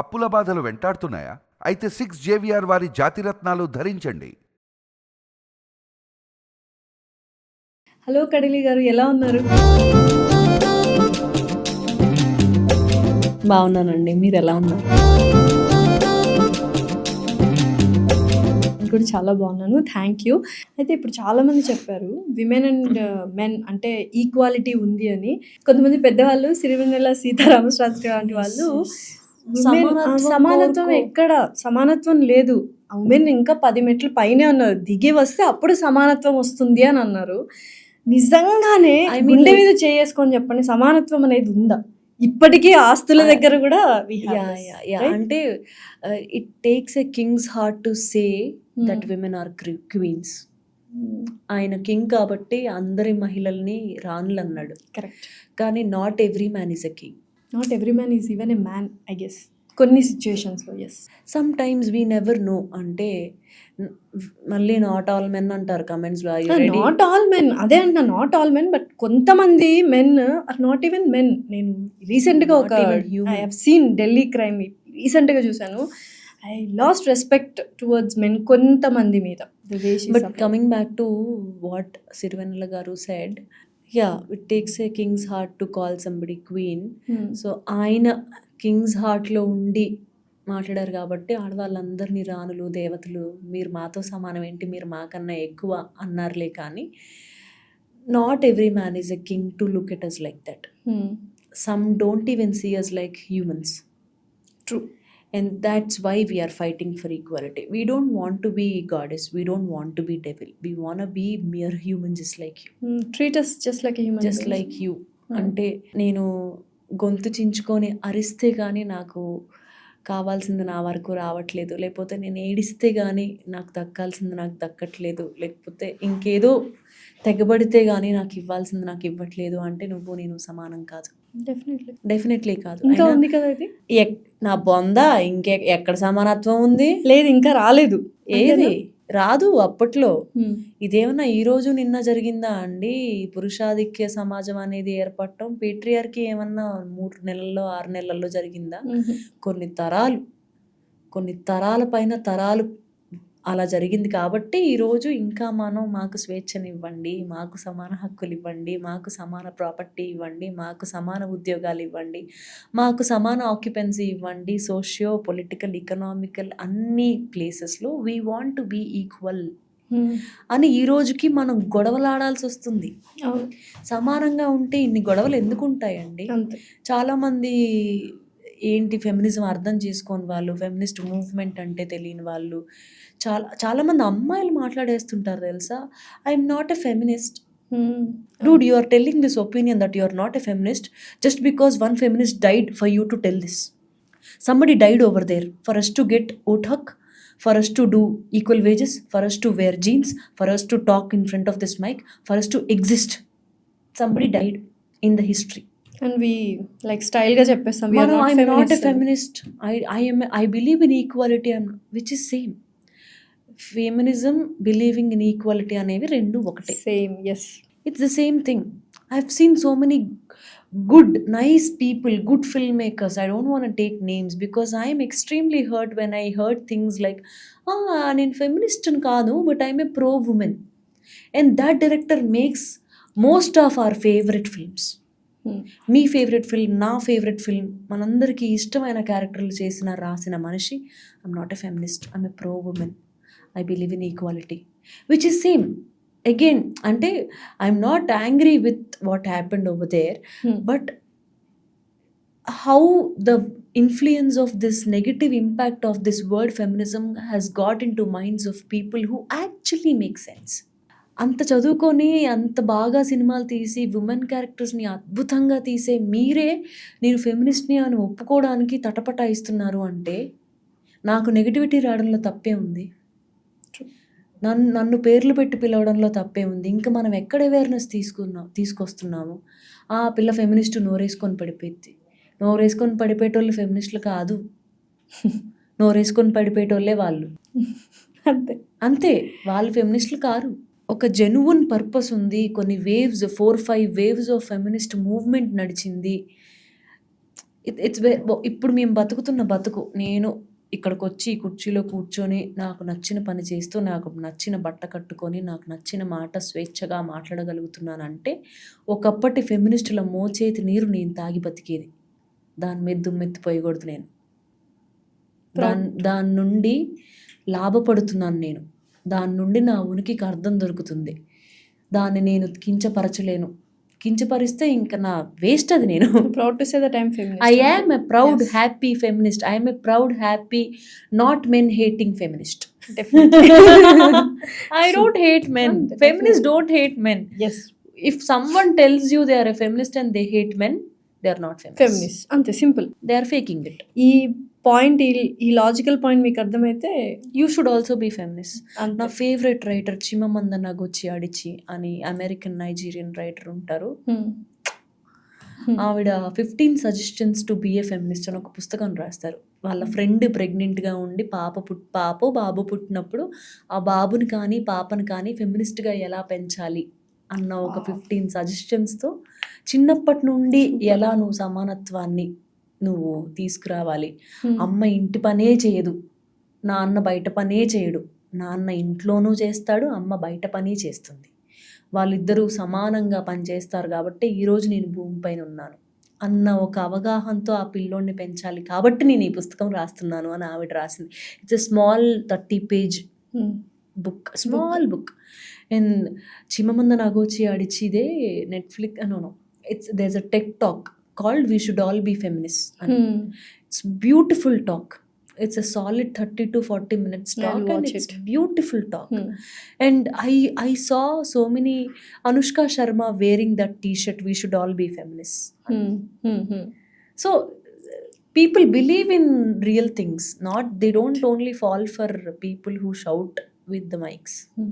అప్పుల బాధలు వెంటాడుతున్నాయా? అయితే సిక్స్ జేవిఆర్ వారి జాతిరత్నాలు ధరించండి. హలో కడిలి గారు ఎలా ఉన్నారు? బాగున్నానండి. మీరు ఎలా ఉన్నారు? నేను కూడా చాలా బాగున్నాను. థ్యాంక్ యూ అయితే ఇప్పుడు చాలా మంది చెప్పారు విమెన్ అండ్ మెన్ అంటే ఈక్వాలిటీ ఉంది అని. కొంతమంది పెద్దవాళ్ళు సిరివెన్నెల సీతారామశాస్త్రి లాంటి వాళ్ళు సమానత్వం. ఎక్కడ? సమానత్వం లేదు. ఉమెన్ ఇంకా పది మెట్లు పైనే ఉన్నారు. దిగి వస్తే అప్పుడు సమానత్వం వస్తుంది అని అన్నారు. నిజంగానే గుండె మీద చేసుకొని చెప్పండి సమానత్వం అనేది ఉందా? ఇప్పటికీ ఆస్తుల దగ్గర కూడా? అంటే it takes a king's heart to say that. Women are queens ఆయన కింగ్ కాబట్టి అందరి మహిళల్ని రాణులు అన్నాడు. కానీ not every man is a king not every man is even a man I guess కొన్ని సిచ్యుయేషన్స్లో yes sometimes we never know అంటే మళ్ళీ నాట్ ఆల్ మెన్ అంటారు కమెంట్స్లో. నాట్ ఆల్ మెన్ అదే అంటున్నా నాట్ ఆల్ మెన్ బట్ కొంతమంది men are not even men నేను రీసెంట్గా ఒక. I have seen Delhi crime రీసెంట్గా చూశాను. I lost respect towards men కొంతమంది మీద. But coming back to what Sirivennela garu said ya it takes a king's heart to call somebody queen. So ఆయన king's హార్ట్లో ఉండి మాట్లాడారు కాబట్టి ఆడవాళ్ళందరినీ రాణులు దేవతలు మీరు మాతో సమానం ఏంటి? మీరు మాకన్నా ఎక్కువ అన్నారులే కానీ not every man is a king to look at us like that some don't even see us like humans true and that's why we are fighting for equality. We don't want to be goddess. We don't want to be devil. We want to be mere human just like you. Treat us just like human just like you అంటే నేను గొంతు చించుకొని అరిస్తే కానీ నాకు కావాల్సింది నా వరకు రావట్లేదు. లేకపోతే నేను ఏడిస్తే కానీ నాకు దక్కాల్సింది నాకు దక్కట్లేదు. లేకపోతే ఇంకేదో తెగబడితే కానీ నాకు ఇవ్వాల్సింది నాకు ఇవ్వట్లేదు అంటే నువ్వు నేను సమానం కాదు. డెఫినెట్లీ డెఫినెట్లీ కాదు. ఇంకా ఉంది కదా ఇది? నా బొంద ఇంకే ఎక్కడ సమానత్వం ఉంది? లేదు ఇంకా రాలేదు. ఏది? రాదు అప్పట్లో. ఇదేమన్నా ఈ రోజు నిన్న జరిగిందా అండి? పురుషాధిక్య సమాజం అనేది ఏర్పడటం పేట్రియార్కి ఏమన్నా మూడు నెలల్లో ఆరు నెలల్లో జరిగిందా. కొన్ని తరాలు కొన్ని తరాల పైన తరాలు అలా జరిగింది కాబట్టి ఈరోజు ఇంకా మనం మాకు స్వేచ్ఛనివ్వండి మాకు సమాన హక్కులు ఇవ్వండి మాకు సమాన ప్రాపర్టీ ఇవ్వండి మాకు సమాన ఉద్యోగాలు ఇవ్వండి మాకు సమాన ఆక్యుపెన్సీ ఇవ్వండి సోషియో పొలిటికల్ ఎకనామికల్ అన్ని ప్లేసెస్లో we want to be equal. అని ఈ రోజుకి మనం గొడవలాడాల్సి వస్తుంది. సమానంగా ఉంటే ఇన్ని గొడవలు ఎందుకు ఉంటాయండి చాలామంది ఏంటి ఫెమినిజం అర్థం చేసుకొని వాళ్ళు ఫెమినిస్ట్ మూవ్మెంట్ అంటే తెలియని వాళ్ళు. చాలా చాలామంది అమ్మాయిలు మాట్లాడేస్తుంటారు తెలుసా? I'm not a feminist dude you are telling this opinion that you are not a feminist just because one feminist died for you to tell this somebody died over there for us to get vote Haq for us to do equal wages for us to wear jeans for us to talk in front of this mic for us to exist somebody died in the history and we like స్టైల్గా చెప్పేస్తాం we are Manu, not i'm not a feminists అని. feminist i i am i believe in equality and which is same feminism believing in equality అనేవి రెండు ఒకటే same yes it's the same thing i've seen so many good nice people good filmmakers i don't want to take names because i'm extremely hurt when i heard things like ah నేను feminist అని కాదు but i'm a pro woman and that director makes most of our favorite films మీ favourite film నా favourite film మనందరికీ ఇష్టమైన క్యారెక్టర్లు చేసిన రాసిన మనిషి I'm not a feminist I'm a pro women I believe in equality which is same again అంటే I'm not angry with what happened over there but how the influence of this negative impact of this word feminism has got into minds of people who actually make sense. అంత చదువుకొని అంత బాగా సినిమాలు తీసి women క్యారెక్టర్స్ని అద్భుతంగా తీసే మీరే నేను ఫెమినిస్ట్ని అని ఒప్పుకోవడానికి తటపటాయిస్తున్నారు అంటే నాకు నెగిటివిటీ రావడంలో తప్పే ఉంది. నన్ను నన్ను పేర్లు పెట్టి పిలవడంలో తప్పే ఉంది. ఇంకా మనం ఎక్కడ అవేర్నెస్ తీసుకున్నాం తీసుకొస్తున్నాము ఆ పిల్ల ఫెమినిస్ట్ నోరేసుకొని పడిపోయింది. నోరేసుకొని పడిపోయేటోళ్ళు ఫెమినిస్టులు కాదు. నోరేసుకొని పడిపోయేటోళ్ళే వాళ్ళు. అంతే. అంతే. వాళ్ళు ఫెమినిస్టులు కారు. ఒక జెన్యున్ పర్పస్ ఉంది కొన్ని waves four five waves of feminist movement నడిచింది. ఇట్స్ ఇప్పుడు మేము బతుకుతున్న బతుకు నేను ఇక్కడికి వచ్చి ఈ కుర్చీలో కూర్చొని నాకు నచ్చిన పని చేస్తూ నాకు నచ్చిన బట్ట కట్టుకొని నాకు నచ్చిన మాట స్వేచ్ఛగా మాట్లాడగలుగుతున్నానంటే ఒకప్పటి ఫెమినిస్టుల మోచేతి నీరు నేను తాగి బతికేది. దాని మీద దుమ్మెత్తిపోయకూడదు నేను. దాని దాని నుండి లాభపడుతున్నాను నేను. దాని నుండి నా ఉనికికి అర్థం దొరుకుతుంది. దాన్ని నేను కించపరచలేను. కించపరిస్తే ఇంకా నా వేస్ట్ అది నేను. Proud to say that I'm feminist I am a proud happy feminist I'm a proud happy not men hating feminist I don't hate men. Feminist don't hate men yes if someone tells you they are a feminist and they hate men they are not feminist అంతే simple they are faking it ఈ point ఈ logical point మీకు అర్థమైతే you should also be feminist నా favourite writer Chimamanda Ngozi Adichie అని American Nigerian writer ఉంటారు. ఆవిడ fifteen suggestions to be feminist అని ఒక పుస్తకం రాస్తారు. వాళ్ళ ఫ్రెండ్ ప్రెగ్నెంట్గా ఉండి పాప పుట్ పాప బాబు పుట్టినప్పుడు ఆ బాబుని కానీ పాపని కానీ ఫెమినిస్ట్గా ఎలా పెంచాలి అన్న ఒక. ఫిఫ్టీన్ సజెషన్స్తో చిన్నప్పటి నుండి ఎలా నువ్వు సమానత్వాన్ని నువ్వు తీసుకురావాలి. అమ్మ ఇంటి పనే చేయదు. నాన్న బయట పనే చేయడు. నాన్న ఇంట్లోనూ చేస్తాడు అమ్మ బయట పని చేస్తుంది. వాళ్ళిద్దరూ సమానంగా పనిచేస్తారు కాబట్టి ఈరోజు నేను భూమిపైన ఉన్నాను. అన్న ఒక అవగాహనతో ఆ పిల్లోడిని పెంచాలి కాబట్టి నేను ఈ పుస్తకం రాస్తున్నాను అని ఆవిడ రాసింది. It's a small thirty page. Book small book and Chimamanda Ngozi అడిచిదే Netflix no no it's this a TED talk called We Should All Be Feminists. Hmm. It's beautiful talk. It's a solid 30 to 40 minutes talk and it's it. beautiful talk. Hmm. And I I saw so many Anushka Sharma wearing that t-shirt, We Should All Be Feminists. Hmm. hmm. Hmm. So uh, people believe in real things, not they don't only fall for people who shout with the mics. Hmm.